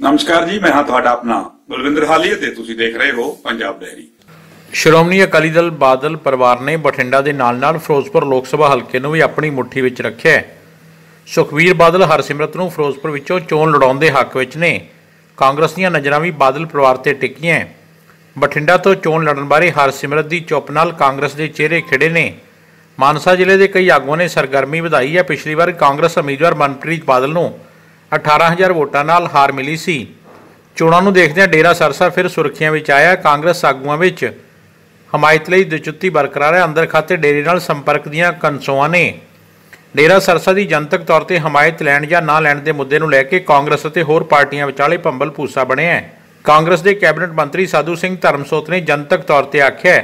ਨਮਸਕਾਰ ਜੀ, ਮੈਂ ਹਾਂ ਤੁਹਾਡਾ ਆਪਣਾ ਬਲਵਿੰਦਰ ਹਾਲੀ ਤੇ ਤੁਸੀਂ ਦੇਖ ਰਹੇ ਹੋ ਪੰਜਾਬ ਡੈਰੀ। ਸ਼੍ਰੋਮਣੀ ਅਕਾਲੀ ਦਲ ਬਾਦਲ ਪਰਿਵਾਰ ਨੇ ਬਠਿੰਡਾ ਦੇ ਨਾਲ-ਨਾਲ ਫਿਰੋਜ਼ਪੁਰ ਲੋਕ ਸਭਾ ਹਲਕੇ ਨੂੰ ਵੀ ਆਪਣੀ ਮੁੱਠੀ ਵਿੱਚ ਰੱਖਿਆ ਹੈ। ਸੁਖਵੀਰ ਬਾਦਲ ਹਰਸਿਮਰਤ ਨੂੰ ਫਿਰੋਜ਼ਪੁਰ ਵਿੱਚੋਂ ਚੋਣ ਲੜਾਉਣ ਦੇ ਹੱਕ ਵਿੱਚ ਨੇ। ਕਾਂਗਰਸ ਦੀਆਂ ਨਜ਼ਰਾਂ ਵੀ ਬਾਦਲ ਪਰਿਵਾਰ ਤੇ ਟਿਕੀਆਂ ਬਠਿੰਡਾ ਤੋਂ ਚੋਣ ਲੜਨ ਬਾਰੇ ਹਰਸਿਮਰਤ ਦੀ ਚੁੱਪ ਨਾਲ ਕਾਂਗਰਸ ਦੇ ਚਿਹਰੇ ਖਿੜੇ ਨੇ। ਮਾਨਸਾ ਜ਼ਿਲ੍ਹੇ ਦੇ ਕਈ ਆਗੂਆਂ ਨੇ ਸਰਗਰਮੀ ਵਧਾਈ ਹੈ। ਪਿਛਲੀ ਵਾਰ ਕਾਂਗਰਸ ਉਮੀਦਵਾਰ ਮਨਪ੍ਰੀਤ ਬਾਦਲ ਨੂੰ 18000 ਵੋਟਾਂ ਨਾਲ ਹਾਰ ਮਿਲੀ ਸੀ। ਚੋਣਾਂ ਨੂੰ ਦੇਖਦਿਆਂ ਡੇਰਾ ਸਰਸਾ ਫਿਰ ਸੁਰਖੀਆਂ ਵਿੱਚ ਆਇਆ। ਕਾਂਗਰਸ ਆਗੂਆਂ ਵਿੱਚ ਹਮਾਇਤ ਲਈ ਦਿਲਚੁੱਤੀ ਬਰਕਰਾਰ ਹੈ। ਅੰਦਰ ਖਾਤੇ ਡੇਰੇ ਨਾਲ ਸੰਪਰਕ ਦੀਆਂ ਕਨਸੋਆਂ ਨੇ। ਡੇਰਾ ਸਰਸਾ ਦੀ ਜਨਤਕ ਤੌਰ ਤੇ ਹਮਾਇਤ ਲੈਣ ਜਾਂ ਨਾ ਲੈਣ ਦੇ ਮੁੱਦੇ ਨੂੰ ਲੈ ਕੇ ਕਾਂਗਰਸ ਅਤੇ ਹੋਰ ਪਾਰਟੀਆਂ ਵਿਚਾਲੇ ਭੰਬਲ ਭੂਸਾ ਬਣਿਆ ਹੈ। ਕਾਂਗਰਸ ਦੇ ਕੈਬਨਿਟ ਮੰਤਰੀ ਸਾਧੂ ਸਿੰਘ ਧਰਮਸੋਤ ਨੇ ਜਨਤਕ ਤੌਰ ਤੇ ਆਖਿਆ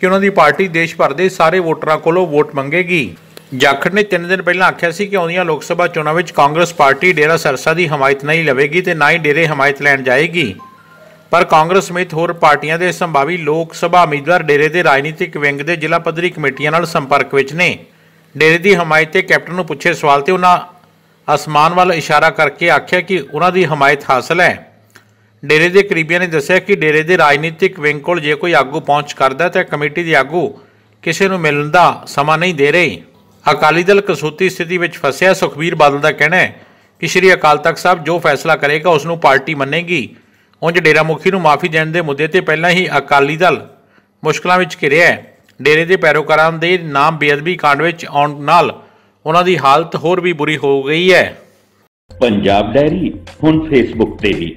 ਕਿ ਉਹਨਾਂ ਦੀ ਪਾਰਟੀ ਦੇਸ਼ ਭਰ ਦੇ ਸਾਰੇ ਵੋਟਰਾਂ ਕੋਲੋਂ ਵੋਟ ਮੰਗੇਗੀ। ਜਾਖੜ ਨੇ 3 ਦਿਨ ਪਹਿਲਾਂ ਆਖਿਆ ਸੀ ਕਿ ਆਉਂਦੀਆਂ ਲੋਕ ਸਭਾ ਚੋਣਾਂ ਵਿੱਚ ਕਾਂਗਰਸ ਪਾਰਟੀ ਡੇਰਾ ਸਰਸਾ ਦੀ ਹਮਾਇਤ ਨਹੀਂ ਲਵੇਗੀ ਤੇ ਨਾ ਹੀ ਡੇਰੇ ਹਮਾਇਤ ਲੈਣ ਜਾਏਗੀ। ਪਰ ਕਾਂਗਰਸ ਸਮੇਤ ਹੋਰ ਪਾਰਟੀਆਂ ਦੇ ਸੰਭਾਵੀ ਲੋਕ ਸਭਾ ਉਮੀਦਵਾਰ ਡੇਰੇ ਦੇ ਰਾਜਨੀਤਿਕ ਵਿੰਗ ਦੇ ਜ਼ਿਲ੍ਹਾ ਪੱਧਰੀ ਕਮੇਟੀਆਂ ਨਾਲ ਸੰਪਰਕ ਵਿੱਚ ਨੇ। ਡੇਰੇ ਦੀ ਹਮਾਇਤ ਤੇ ਕੈਪਟਨ ਨੂੰ ਪੁੱਛੇ ਸਵਾਲ ਤੇ ਉਹਨਾਂ ਅਸਮਾਨ ਵੱਲ ਇਸ਼ਾਰਾ ਕਰਕੇ ਆਖਿਆ ਕਿ ਉਹਨਾਂ ਦੀ ਹਮਾਇਤ ਹਾਸਲ ਹੈ। ਡੇਰੇ ਦੇ ਕਰੀਬੀਆਂ ਨੇ ਦੱਸਿਆ ਕਿ ਡੇਰੇ ਦੇ ਰਾਜਨੀਤਿਕ ਵਿੰਗ ਕੋਲ ਜੇ ਕੋਈ ਆਗੂ ਪਹੁੰਚ ਕਰਦਾ ਤਾਂ ਕਮੇਟੀ ਦੇ ਆਗੂ ਕਿਸੇ ਨੂੰ ਮਿਲਣ ਦਾ ਸਮਾਂ ਨਹੀਂ ਦੇ ਰਹੇ। ਅਕਾਲੀ ਦਲ ਕਸੂਤੀ ਸਥਿਤੀ ਵਿੱਚ ਫਸਿਆ, ਸੁਖਬੀਰ ਬਾਦਲ ਦਾ ਕਹਿਣਾ ਹੈ ਕਿ ਸ਼੍ਰੀ ਅਕਾਲ ਤਖਤ ਸਾਹਿਬ ਜੋ ਫੈਸਲਾ ਕਰੇਗਾ ਉਸ ਨੂੰ ਪਾਰਟੀ ਮੰਨੇਗੀ। ਉਂਝ ਡੇਰਾ ਮੁਖੀ ਨੂੰ ਮਾਫੀ ਦੇਣ ਦੇ ਮੁੱਦੇ ਤੇ ਪਹਿਲਾਂ ਹੀ ਅਕਾਲੀ ਦਲ ਮੁਸ਼ਕਲਾਂ ਵਿੱਚ ਘਿਰਿਆ ਹੈ। ਡੇਰੇ ਦੇ ਪੈਰੋਕਾਰਾਂ ਦੇ ਨਾਮ ਬੇਅਦਬੀ ਕਾਂਡ ਵਿੱਚ ਆਉਣ ਨਾਲ ਉਹਨਾਂ ਦੀ ਹਾਲਤ ਹੋਰ ਵੀ ਬੁਰੀ ਹੋ ਗਈ ਹੈ। ਪੰਜਾਬ ਡੈਰੀ ਹੁਣ ਫੇਸਬੁੱਕ ਤੇ ਵੀ।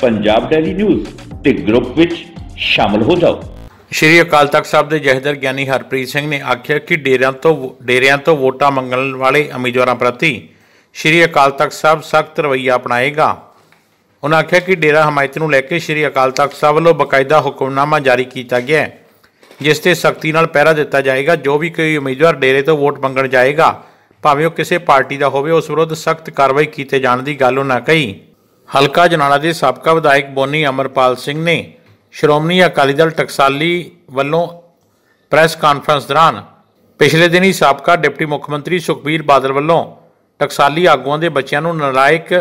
ਪੰਜਾਬ ਡੈਲੀ ਨਿਊਜ਼ ਤੇ ਗਰੁੱਪ ਵਿੱਚ ਸ਼ਾਮਲ ਹੋ ਜਾਓ। ਸ਼੍ਰੀ ਅਕਾਲ ਤਖਤ ਸਾਹਿਬ ਦੇ ਜਹੇਦਾਰ ਗਿਆਨੀ ਹਰਪ੍ਰੀਤ ਸਿੰਘ ਨੇ ਆਖਿਆ ਕਿ ਡੇਰਿਆਂ ਤੋਂ ਡੇਰਿਆਂ ਤੋਂ ਵੋਟਾਂ ਮੰਗਣ ਵਾਲੇ ਉਮੀਦਵਾਰਾਂ ਪ੍ਰਤੀ ਸ਼੍ਰੀ ਅਕਾਲ ਤਖਤ ਸਾਹਿਬ ਸਖਤ ਰਵੱਈਆ ਅਪਣਾਏਗਾ। ਉਹਨਾਂ ਆਖਿਆ ਕਿ ਡੇਰਾ ਹਮਾਇਤ ਨੂੰ ਲੈ ਕੇ ਸ਼੍ਰੀ ਅਕਾਲ ਤਖਤ ਸਾਹਿਬ ਵੱਲੋਂ ਬਕਾਇਦਾ ਹੁਕਮਨਾਮਾ ਜਾਰੀ ਕੀਤਾ ਗਿਆ ਹੈ, ਜਿਸ ਤੇ ਸਖਤੀ ਨਾਲ ਪਹਿਰਾ ਦਿੱਤਾ ਜਾਏਗਾ। ਜੋ ਵੀ ਕੋਈ ਉਮੀਦਵਾਰ ਡੇਰੇ ਤੋਂ ਵੋਟ ਮੰਗਣ ਜਾਏਗਾ, ਭਾਵੇਂ ਉਹ ਕਿਸੇ ਪਾਰਟੀ ਦਾ ਹੋਵੇ, ਉਸ ਵਿਰੁੱਧ ਸਖਤ ਕਾਰਵਾਈ ਕੀਤੇ ਜਾਣ ਦੀ ਗੱਲ ਉਹਨਾਂ ਕਹੀ। ਹਲਕਾ ਜਨਾਲਾ ਦੇ ਸਾਬਕਾ ਵਿਧਾਇਕ ਬੋਨੀ ਅਮਰਪਾਲ ਸਿੰਘ ਨੇ ਸ਼੍ਰੋਮਣੀ ਅਕਾਲੀ ਦਲ ਟਕਸਾਲੀ ਵੱਲੋਂ ਪ੍ਰੈਸ ਕਾਨਫਰੰਸ ਦੌਰਾਨ ਪਿਛਲੇ ਦਿਨੀ ਸਾਬਕਾ ਡਿਪਟੀ ਮੁੱਖ ਮੰਤਰੀ ਸੁਖਬੀਰ ਬਾਦਲ ਵੱਲੋਂ ਟਕਸਾਲੀ ਆਗੂਆਂ ਦੇ ਬੱਚਿਆਂ ਨੂੰ ਨਲਾਇਕ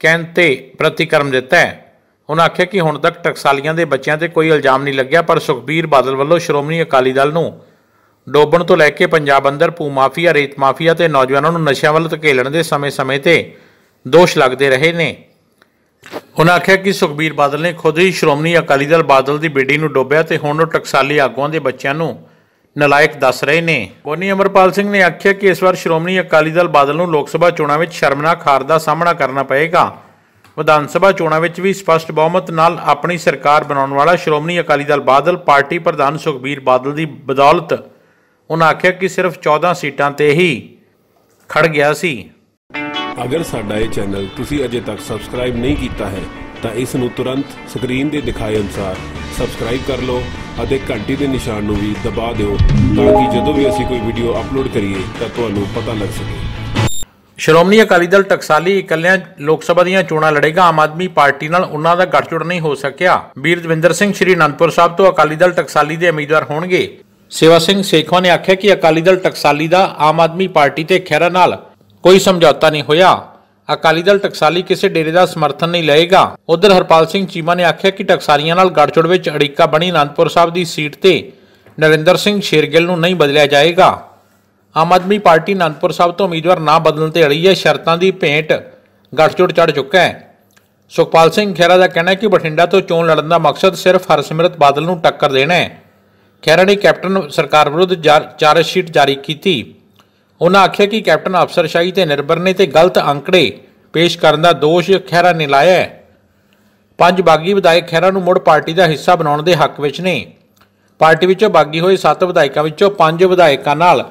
ਕਹਿਣ ਤੇ ਪ੍ਰਤੀਕਰਮ ਦਿੱਤਾ ਹੈ। ਉਹਨਾਂ ਆਖਿਆ ਕਿ ਹੁਣ ਤੱਕ ਟਕਸਾਲੀਆਂ ਦੇ ਬੱਚਿਆਂ ਤੇ ਕੋਈ ਇਲਜ਼ਾਮ ਨਹੀਂ ਲੱਗਿਆ, ਪਰ ਸੁਖਬੀਰ ਬਾਦਲ ਵੱਲੋਂ ਸ਼੍ਰੋਮਣੀ ਅਕਾਲੀ ਦਲ ਨੂੰ ਡੋਬਣ ਤੋਂ ਲੈ ਕੇ ਪੰਜਾਬ ਅੰਦਰ ਭੂ ਮਾਫੀਆ, ਰੇਤ ਮਾਫੀਆ ਤੇ ਨੌਜਵਾਨਾਂ ਨੂੰ ਨਸ਼ਿਆਂ ਵੱਲ ਧਕੇਲਣ ਦੇ ਸਮੇਂ-ਸਮੇਂ ਤੇ ਦੋਸ਼ ਲੱਗਦੇ ਰਹੇ ਨੇ। ਉਹਨਾਂ ਆਖਿਆ ਕਿ ਸੁਖਬੀਰ ਬਾਦਲ ਨੇ ਖੁਦ ਹੀ ਸ਼੍ਰੋਮਣੀ ਅਕਾਲੀ ਦਲ ਬਾਦਲ ਦੀ ਬੇਟੀ ਨੂੰ ਡੋਬਿਆ ਤੇ ਹੁਣ ਉਹ ਟਕਸਾਲੀ ਆਗੂਆਂ ਦੇ ਬੱਚਿਆਂ ਨੂੰ ਨਲਾਇਕ ਦੱਸ ਰਹੇ ਨੇ। ਬੋਨੀ ਅਮਰਪਾਲ ਸਿੰਘ ਨੇ ਆਖਿਆ ਕਿ ਇਸ ਵਾਰ ਸ਼੍ਰੋਮਣੀ ਅਕਾਲੀ ਦਲ ਬਾਦਲ ਨੂੰ ਲੋਕ ਸਭਾ ਚੋਣਾਂ ਵਿੱਚ ਸ਼ਰਮਨਾਕ ਹਾਰ ਦਾ ਸਾਹਮਣਾ ਕਰਨਾ ਪਏਗਾ। ਵਿਧਾਨ ਸਭਾ ਚੋਣਾਂ ਵਿੱਚ ਵੀ ਸਪਸ਼ਟ ਬਹੁਮਤ ਨਾਲ ਆਪਣੀ ਸਰਕਾਰ ਬਣਾਉਣ ਵਾਲਾ ਸ਼੍ਰੋਮਣੀ ਅਕਾਲੀ ਦਲ ਬਾਦਲ ਪਾਰਟੀ ਪ੍ਰਧਾਨ ਸੁਖਬੀਰ ਬਾਦਲ ਦੀ ਬਦੌਲਤ। ਉਹਨਾਂ ਆਖਿਆ ਕਿ ਸਿਰਫ 14 ਸੀਟਾਂ ਤੇ ਹੀ ਖੜ ਗਿਆ ਸੀ। ਅਗਰ ਸਾਡਾ ਇਹ ਚੈਨਲ ਤੁਸੀਂ ਅਜੇ ਤੱਕ ਸਬਸਕ੍ਰਾਈਬ ਨਹੀਂ ਕੀਤਾ ਹੈ, ਤਾਂ ਇਸ ਨੂੰ ਤੁਰੰਤ ਸਕਰੀਨ ਦੇ ਦਿਖਾਏ ਅਨੁਸਾਰ ਸਬਸਕ੍ਰਾਈਬ ਕਰ ਲਓ ਅਤੇ ਘੰਟੀ ਦੇ ਨਿਸ਼ਾਨ ਨੂੰ ਵੀ ਦਬਾ ਦਿਓ ਤਾਂ ਕਿ ਜਦੋਂ ਵੀ ਅਸੀਂ ਕੋਈ ਵੀਡੀਓ ਅਪਲੋਡ ਕਰੀਏ, ਤਾਂ ਤੁਹਾਨੂੰ ਪਤਾ ਲੱਗ ਸਕੇ। ਸ਼੍ਰੋਮਣੀ ਅਕਾਲੀ ਦਲ ਟਕਸਾਲੀ ਇਕੱਲਿਆਂ ਲੋਕ ਸਭਾ ਦੀਆਂ ਚੋਣਾਂ ਲੜੇਗਾ। ਆਮ ਆਦਮੀ ਪਾਰਟੀ ਨਾਲ ਉਹਨਾਂ ਦਾ ਗੱਠਜੋੜ ਨਹੀਂ ਹੋ ਸਕਿਆ। ਵੀਰ ਦਵਿੰਦਰ ਸਿੰਘ ਸ਼੍ਰੀ ਅਨੰਦਪੁਰ ਸਾਹਿਬ ਤੋਂ ਅਕਾਲੀ ਦਲ ਟਕਸਾਲੀ ਦੇ ਉਮੀਦਵਾਰ ਹੋਣਗੇ। ਸੇਵਾ ਸਿੰਘ ਸੇਖਵਾ ਨੇ ਆਖਿਆ ਕਿ ਅਕਾਲੀ ਦਲ ਟਕਸਾਲੀ ਦਾ ਆਮ ਆਦਮੀ ਪਾਰਟੀ ਤੇ ਖਹਿਰਾ ਨਾਲ ਕੋਈ ਸਮਝੌਤਾ ਨਹੀਂ ਹੋਇਆ। ਅਕਾਲੀ ਦਲ ਟਕਸਾਲੀ ਕਿਸੇ ਡੇਰੇ ਦਾ ਸਮਰਥਨ ਨਹੀਂ ਲਏਗਾ। ਉਧਰ ਹਰਪਾਲ ਸਿੰਘ ਚੀਮਾ ਨੇ ਆਖਿਆ ਕਿ ਟਕਸਾਲੀਆਂ ਨਾਲ ਗੱਠਜੋੜ ਵਿੱਚ ਅੜਿੱਕਾ ਬਣੀ ਅਨੰਦਪੁਰ ਸਾਹਿਬ ਦੀ ਸੀਟ ਤੇ ਨਰਿੰਦਰ ਸਿੰਘ ਸ਼ੇਰਗਿੱਲ ਨੂੰ ਨਹੀਂ ਬਦਲਿਆ ਜਾਏਗਾ। ਆਮ ਆਦਮੀ ਪਾਰਟੀ ਅਨੰਦਪੁਰ ਸਾਹਿਬ ਤੋਂ ਉਮੀਦਵਾਰ ਨਾ ਬਦਲਣ ਤੇ ਅੜੀ ਹੈ ਸ਼ਰਤਾਂ ਦੀ ਭੇਂਟ ਗੱਠਜੋੜ ਚੜ ਚੁੱਕਾ ਹੈ। ਸੁਖਪਾਲ ਸਿੰਘ ਖਹਿਰਾ ਦਾ ਕਹਿਣਾ ਹੈ ਕਿ ਬਠਿੰਡਾ ਤੋਂ ਚੋਣ ਲੜਨ ਦਾ ਮਕਸਦ ਸਿਰਫ ਹਰਸਿਮਰਤ ਬਾਦਲ ਨੂੰ ਟੱਕਰ ਦੇਣਾ ਹੈ। ਖਹਿਰਾ ਨੇ ਕੈਪਟਨ ਸਰਕਾਰ ਵਿਰੁੱਧ ਚਾਰਜ ਸ਼ੀਟ ਜਾਰੀ ਕੀਤੀ। ਉਹਨਾਂ ਆਖਿਆ ਕਿ ਕੈਪਟਨ ਅਫਸਰਸ਼ਾਹੀ ਤੇ ਨਿਰਭਰ ਨੇ ਤੇ ਗਲਤ ਅੰਕੜੇ ਪੇਸ਼ ਕਰਨ ਦਾ ਦੋਸ਼ ਖਹਿਰਾ ਨੇ ਲਾਇਆ ਹੈ। ਪੰਜ ਬਾਗੀ ਵਿਧਾਇਕ ਖਹਿਰਾ ਨੂੰ ਮੁੜ ਪਾਰਟੀ ਦਾ ਹਿੱਸਾ ਬਣਾਉਣ ਦੇ ਹੱਕ ਵਿੱਚ ਨੇ। ਪਾਰਟੀ ਵਿੱਚੋਂ ਬਾਗੀ ਹੋਏ 7 ਵਿਧਾਇਕਾਂ ਵਿੱਚੋਂ 5 ਵਿਧਾਇਕਾਂ ਨਾਲ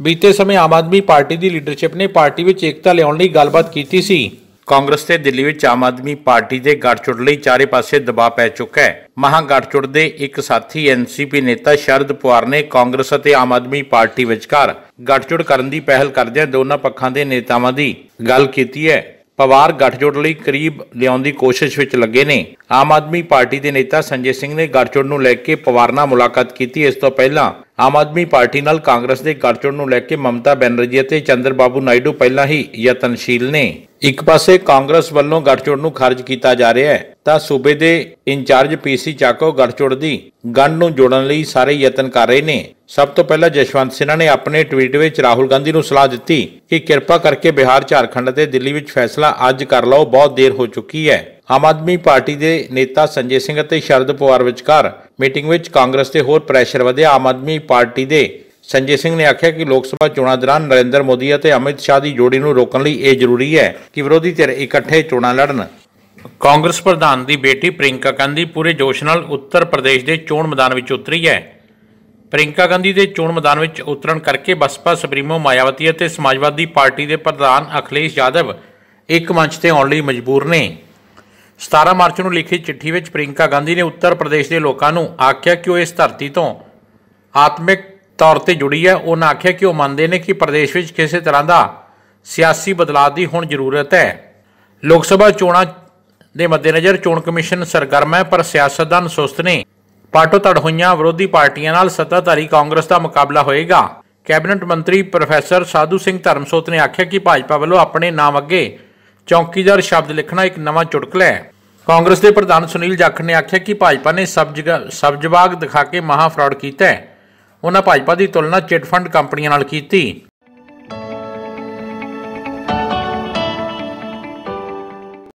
ਬੀਤੇ ਸਮੇਂ ਆਮ ਆਦਮੀ ਪਾਰਟੀ ਦੀ ਲੀਡਰਸ਼ਿਪ ਨੇ ਪਾਰਟੀ ਵਿੱਚ ਏਕਤਾ ਲਿਆਉਣ ਲਈ ਗੱਲਬਾਤ ਕੀਤੀ ਸੀ। ਕਾਂਗਰਸ ਤੇ ਦਿੱਲੀ ਵਿੱਚ ਆਮ ਆਦਮੀ ਪਾਰਟੀ ਦੇ ਗੱਠਜੋੜ ਲਈ ਚਾਰੇ ਪਾਸੇ ਦਬਾਅ ਪੈ ਚੁੱਕਾ ਹੈ। ਮਹਾਂ ਗੱਠਜੋੜ ਦੇ ਇੱਕ ਸਾਥੀ ਐਨਸੀਪੀ ਨੇਤਾ ਸ਼ਰਦ ਪਵਾਰ ਨੇ ਕਾਂਗਰਸ ਅਤੇ ਆਮ ਆਦਮੀ ਪਾਰਟੀ ਵਿਚਕਾਰ ਗੱਠਜੋੜ ਕਰਨ ਦੀ ਪਹਿਲ ਕਰਦਿਆਂ ਦੋਨਾਂ ਪੱਖਾਂ ਦੇ ਨੇਤਾਵਾਂ ਦੀ ਗੱਲ ਕੀਤੀ ਹੈ। ਪਵਾਰ ਗੱਠਜੋੜ ਲਈ ਕਰੀਬ ਲਿਆਉਣ ਦੀ ਕੋਸ਼ਿਸ਼ ਵਿੱਚ ਲੱਗੇ ਨੇ। ਆਮ ਆਦਮੀ ਪਾਰਟੀ ਦੇ ਨੇਤਾ ਸੰਜੇ ਸਿੰਘ ਨੇ ਗੱਠਜੋੜ ਨੂੰ ਲੈ ਕੇ ਪਵਾਰ ਨਾਲ ਮੁਲਾਕਾਤ ਕੀਤੀ। ਇਸ ਤੋਂ ਪਹਿਲਾਂ ਆਮ ਆਦਮੀ ਪਾਰਟੀ ਨਾਲ ਕਾਂਗਰਸ ਦੇ ਗੱਠਜੋੜ ਨੂੰ ਲੈ ਕੇ ਮਮਤਾ ਬੈਨਰਜੀ ਅਤੇ ਚੰਦਰਬਾਬੂ ਨਾਇਡੂ ਪਹਿਲਾਂ ਹੀ ਯਤਨਸ਼ੀਲ ਨੇ। ਇੱਕ ਪਾਸੇ ਕਾਂਗਰਸ ਵੱਲੋਂ ਗੱਠਜੋੜ ਨੂੰ ਖਾਰਜ ਕੀਤਾ ਜਾ ਰਿਹਾ ਹੈ, ਤਾਂ ਸੂਬੇ ਦੇ ਇੰਚਾਰਜ ਪੀਸੀ ਚਾਕੋ ਗੱਠਜੋੜ ਦੀ ਗੰਢ ਨੂੰ ਜੋੜਨ ਲਈ ਸਾਰੇ ਯਤਨ ਕਰ ਰਹੇ ਨੇ। ਸਭ ਤੋਂ ਪਹਿਲਾਂ ਜਸ਼ਵੰਤ ਸਿਨਹਾ ਨੇ ਆਪਣੇ ਟਵੀਟ ਵਿੱਚ ਰਾਹੁਲ ਗਾਂਧੀ ਨੂੰ ਸਲਾਹ ਦਿੱਤੀ ਕਿ ਕਿਰਪਾ ਕਰਕੇ ਬਿਹਾਰ, ਝਾਰਖੰਡ ਅਤੇ ਦਿੱਲੀ ਵਿੱਚ ਫੈਸਲਾ ਅੱਜ ਕਰ ਲਓ, ਬਹੁਤ ਦੇਰ ਹੋ ਚੁੱਕੀ ਹੈ। ਆਮ ਆਦਮੀ ਪਾਰਟੀ ਦੇ ਨੇਤਾ ਸੰਜੇ ਸਿੰਘ ਅਤੇ ਸ਼ਰਦ ਪਵਾਰ ਵਿਚਕਾਰ ਮੀਟਿੰਗ ਵਿੱਚ ਕਾਂਗਰਸ ਤੇ ਹੋਰ ਪ੍ਰੈਸ਼ਰ ਵਧਿਆ। ਆਮ ਆਦਮੀ ਪਾਰਟੀ ਦੇ ਸੰਜੇ ਸਿੰਘ ਨੇ ਆਖਿਆ ਕਿ ਲੋਕ ਸਭਾ ਚੋਣਾਂ ਦੌਰਾਨ ਨਰਿੰਦਰ ਮੋਦੀ ਅਤੇ ਅਮਿਤ ਸ਼ਾਹ ਦੀ ਜੋੜੀ ਨੂੰ ਰੋਕਣ ਲਈ ਇਹ ਜ਼ਰੂਰੀ ਹੈ ਕਿ ਵਿਰੋਧੀ ਧਿਰ ਇਕੱਠੇ ਚੋਣਾਂ ਲੜਨ। ਕਾਂਗਰਸ ਪ੍ਰਧਾਨ ਦੀ ਬੇਟੀ ਪ੍ਰਿੰਕਾ ਗਾਂਧੀ ਪੂਰੇ ਜੋਸ਼ ਨਾਲ ਉੱਤਰ ਪ੍ਰਦੇਸ਼ ਦੇ ਚੋਣ ਮੈਦਾਨ ਵਿੱਚ ਉਤਰੀ ਹੈ। ਪ੍ਰਿੰਕਾ ਗਾਂਧੀ ਦੇ ਚੋਣ ਮੈਦਾਨ ਵਿੱਚ ਉਤਰਨ ਕਰਕੇ ਬਸਪਾ, ਸੁਪਰੀਮੋ, ਮਾਇਆਵਤੀ ਅਤੇ ਸਮਾਜਵਾਦੀ ਪਾਰਟੀ ਦੇ ਪ੍ਰਧਾਨ ਅਖਿਲੇਸ਼ ਯਾਦਵ ਇੱਕ ਮੰਚ ਤੇ ਆਉਣ ਲਈ ਮਜਬੂਰ ਨੇ। 17 ਮਾਰਚ ਨੂੰ ਲਿਖੀ ਚਿੱਠੀ ਵਿੱਚ ਪ੍ਰਿੰਕਾ ਗਾਂਧੀ ਨੇ ਉੱਤਰ ਪ੍ਰਦੇਸ਼ ਦੇ ਲੋਕਾਂ ਨੂੰ ਆਖਿਆ ਕਿ ਉਹ ਇਸ ਧਰਤੀ ਤੋਂ ਆਤਮਿਕ ਤੌਰ ਤੇ ਜੁੜੀ ਹੈ। ਉਹਨਾਂ ਆਖਿਆ ਕਿ ਉਹ ਮੰਨਦੇ ਨੇ ਕਿ ਪ੍ਰਦੇਸ਼ ਵਿੱਚ ਕਿਸੇ ਤਰ੍ਹਾਂ ਦਾ ਸਿਆਸੀ ਬਦਲਾਅ ਦੀ ਹੁਣ ਜ਼ਰੂਰਤ ਹੈ। ਲੋਕ ਸਭਾ ਚੋਣਾਂ ਦੇ ਮੱਦੇਨਜ਼ਰ ਚੋਣ ਕਮਿਸ਼ਨ ਸਰਗਰਮ ਹੈ, ਪਰ ਸਿਆਸਤਦਾਨ ਸੁਸਤ ਨੇ। ਪਾਟੋ ਤੜ ਹੋਈਆਂ ਵਿਰੋਧੀ ਪਾਰਟੀਆਂ ਨਾਲ ਸੱਤਾਧਾਰੀ ਕਾਂਗਰਸ ਦਾ ਮੁਕਾਬਲਾ ਹੋਏਗਾ। ਕੈਬਨਿਟ ਮੰਤਰੀ ਪ੍ਰੋਫੈਸਰ ਸਾਧੂ ਸਿੰਘ ਧਰਮਸੋਤ ਨੇ ਆਖਿਆ ਕਿ ਭਾਜਪਾ ਵੱਲੋਂ ਆਪਣੇ ਨਾਮ ਅੱਗੇ ਚੌਕੀਦਾਰ ਸ਼ਬਦ ਲਿਖਣਾ ਇੱਕ ਨਵਾਂ ਚੁਟਕਲਾ ਹੈ। ਕਾਂਗਰਸ ਦੇ ਪ੍ਰਧਾਨ ਸੁਨੀਲ ਜਾਖੜ ਨੇ ਆਖਿਆ ਕਿ ਭਾਜਪਾ ਨੇ ਸਬਜਗਾ ਸਬਜਵਾਗ ਦਿਖਾ ਕੇ ਮਹਾ ਫਰਾਡ ਕੀਤਾ ਹੈ। ਉਹਨਾਂ ਭਾਜਪਾ ਦੀ ਤੁਲਨਾ ਚਿਟ ਫੰਡ ਕੰਪਨੀਆਂ ਨਾਲ ਕੀਤੀ।